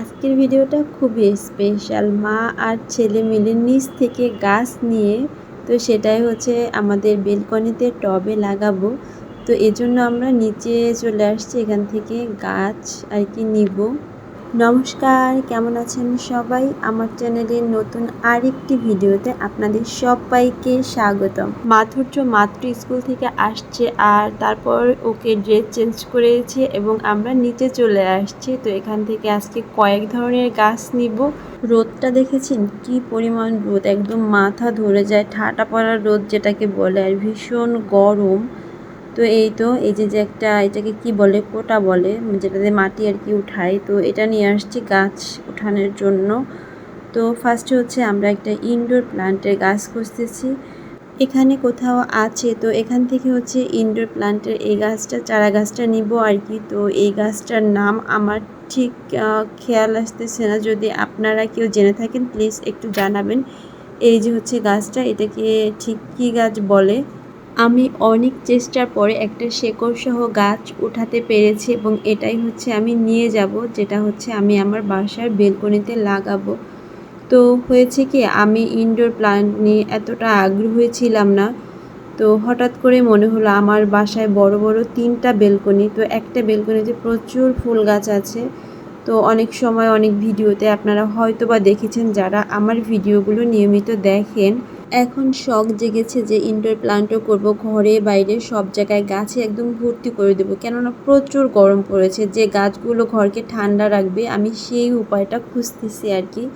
আজকের ভিডিওটা খুবই স্পেশাল মা আর ছেলে মিলে নিচ থেকে গাছ নিয়ে, তো সেটাই হচ্ছে আমাদের বেলকনিতে টবে লাগাবো। তো এজন্য আমরা নিচে চলে আসছি, এখান থেকে গাছ আর কি নিব। নমস্কার, কেমন আছেন সবাই? আমার চ্যানেলের নতুন আরেকটি ভিডিওতে আপনাদের সবাইকে স্বাগতম। মাধুর্য মাত্র স্কুল থেকে আসছে আর তারপর ওকে ড্রেস চেঞ্জ করেছে এবং আমরা নিচে চলে আসছি। তো এখান থেকে আজকে কয়েক ধরনের গাছ নিব। রোদটা দেখেছেন? কি পরিমাণ রোদ! একদম মাথা ধরে যায়, ঠাটা পড়ার রোদ যেটাকে বলে, আর ভীষণ গরম। তো এই তো, এই যে যে একটা এটাকে কি বলে কোটা বলে যেটাতে মাটি আর কি উঠাই তো এটা নিয়ে আসছি গাছ উঠানোর জন্য। তো ফার্স্টে হচ্ছে আমরা একটা ইনডোর প্লান্টের গাছ খুঁজতেছি। এখানে কোথাও আছে, তো এখান থেকে হচ্ছে ইনডোর প্লান্টের এই গাছটা, চারা গাছটা নিব আর কি। তো এই গাছটার নাম আমার ঠিক খেয়াল আসতেছে না। যদি আপনারা কেউ জেনে থাকেন প্লিজ একটু জানাবেন। এই যে হচ্ছে গাছটা, এটাকে ঠিক কী গাছ বলে? আমি অনেক চেষ্টার পরে একটা শেকড় সহ গাছ উঠাতে পেরেছি এবং এটাই হচ্ছে আমি নিয়ে যাব, যেটা হচ্ছে আমি আমার বাসার বেলকনিতে লাগাবো। তো হয়েছে কি, আমি ইনডোর প্লান্ট নিয়ে এতটা আগ্রহী ছিলাম না। তো হঠাৎ করে মনে হলো আমার বাসায় বড় বড় তিনটা বেলকনি, তো একটা বেলকনিতে প্রচুর ফুল গাছ আছে। তো অনেক সময় অনেক ভিডিওতে আপনারা হয়তো বা দেখেছেন, যারা আমার ভিডিওগুলো নিয়মিত দেখেন এখন শখ জেগেছে যে ইনডোর প্লান্টও করব, ঘরে, বাইরে সব জায়গায় গাছে একদম ভর্তি করে দেবো। কেননা প্রচুর গরম পড়েছে, যে গাছগুলো ঘরকে ঠান্ডা রাখবে, আমি সেই উপায়টা খুঁজতেছি আর কি।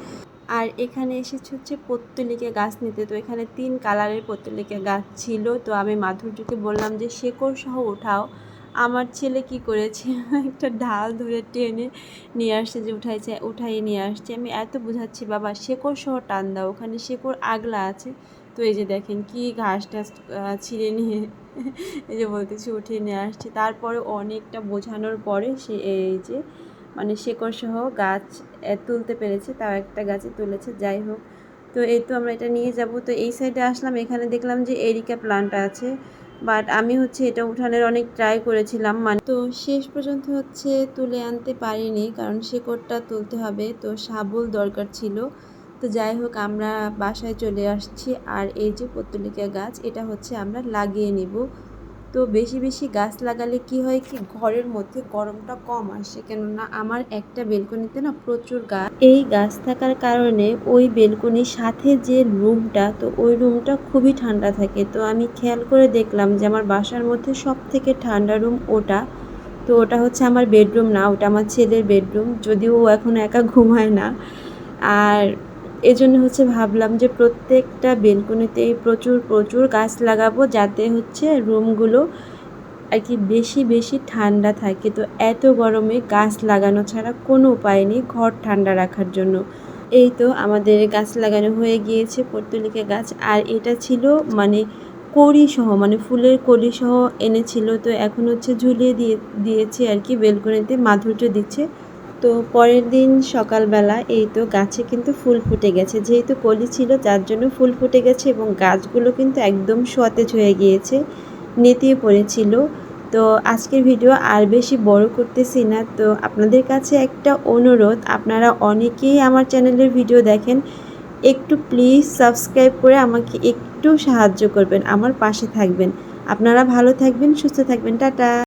আর এখানে এসেছে হচ্ছে পত্তলিকা গাছ নিতে। তো এখানে তিন কালারের পত্তলিকা গাছ ছিল। তো আমি মাধুর্যকে বললাম যে শেকড় সহ ওঠাও। আমার ছেলে কি করেছে? একটা ঢাল ধরে টেনে নিয়ে আসছে যে উঠাইছে উঠাই নিয়ে আসছে। আমি এত বুঝাচ্ছি, বাবা, শেকড় সহ টান দাও, ওখানে শেকড় আগলা আছে। তো এই যে দেখেন কি ঘাস টাস ছিঁড়ে নিয়ে এই যে বলতেছি, উঠিয়ে নিয়ে আসছে। তারপরে অনেকটা বোঝানোর পরে সে এই যে মানে শেকড় সহ গাছ তুলতে পেরেছে, তাও একটা গাছে তুলেছে, যাই হোক। তো এই তো আমরা এটা নিয়ে যাব। তো এই সাইডে আসলাম, এখানে দেখলাম যে এরিকা প্লান্ট আছে। বাট আমি হচ্ছে এটা উঠানের অনেক ট্রাই করেছিলাম মানে তো শেষ পর্যন্ত হচ্ছে তুলে আনতে পারিনি, কারণ শেকড়টা তুলতে হবে, তো শাবল দরকার ছিল। তো যাই হোক, আমরা বাসায় চলে আসছি, আর এই যে পত্তলিকা গাছ, এটা হচ্ছে আমরা লাগিয়ে নিব। তো বেশি বেশি গাছ লাগালে কি হয় কি ঘরের মধ্যে গরমটা কম আসে? কেননা আমার একটা বেলকনিতে না প্রচুর গাছ এই গাছ থাকার কারণে ওই বেলকনির সাথে যে রুমটা, তো ওই রুমটা খুবই ঠান্ডা থাকে। তো আমি খেয়াল করে দেখলাম যে আমার বাসার মধ্যে সব থেকে ঠান্ডা রুম ওটা। তো ওটা হচ্ছে আমার বেডরুম না, ওটা আমার ছেলের বেডরুম। যদিও ও এখন একা ঘুমায় না। আর এজন্য হচ্ছে ভাবলাম যে প্রত্যেকটা বেলকনিতেই প্রচুর প্রচুর গাছ লাগাবো যাতে হচ্ছে রুমগুলো আর কি বেশি বেশি ঠান্ডা থাকে। তো এত গরমে গাছ লাগানো ছাড়া কোনো উপায় নেই ঘর ঠান্ডা রাখার জন্য। এই তো আমাদের গাছ লাগানো হয়ে গিয়েছে পর্তুলিকা গাছ। আর এটা ছিল মানে কড়ি সহ মানে ফুলের কড়ি সহ এনেছিল। তো এখন হচ্ছে ঝুলিয়ে দিয়ে, দিয়েছে আর কি বেলকনিতে। মাধুর্য দিচ্ছে। তো পরের দিন সকালবেলা এই তো গাছে কিন্তু ফুল ফুটে গেছে। যেহেতু কলি ছিল, যার জন্য ফুল ফুটে গেছে এবং গাছগুলো কিন্তু একদম সতেজ হয়ে গিয়েছে, নেতিয়ে পড়েছিল। তো আজকের ভিডিও আর বেশি বড় করতেছি না। তো আপনাদের কাছে একটা অনুরোধ, আপনারা অনেকেই আমার চ্যানেলের ভিডিও দেখেন, একটু প্লিজ সাবস্ক্রাইব করে আমাকে একটু সাহায্য করবেন, আমার পাশে থাকবেন। আপনারা ভালো থাকবেন, সুস্থ থাকবেন, টাটা।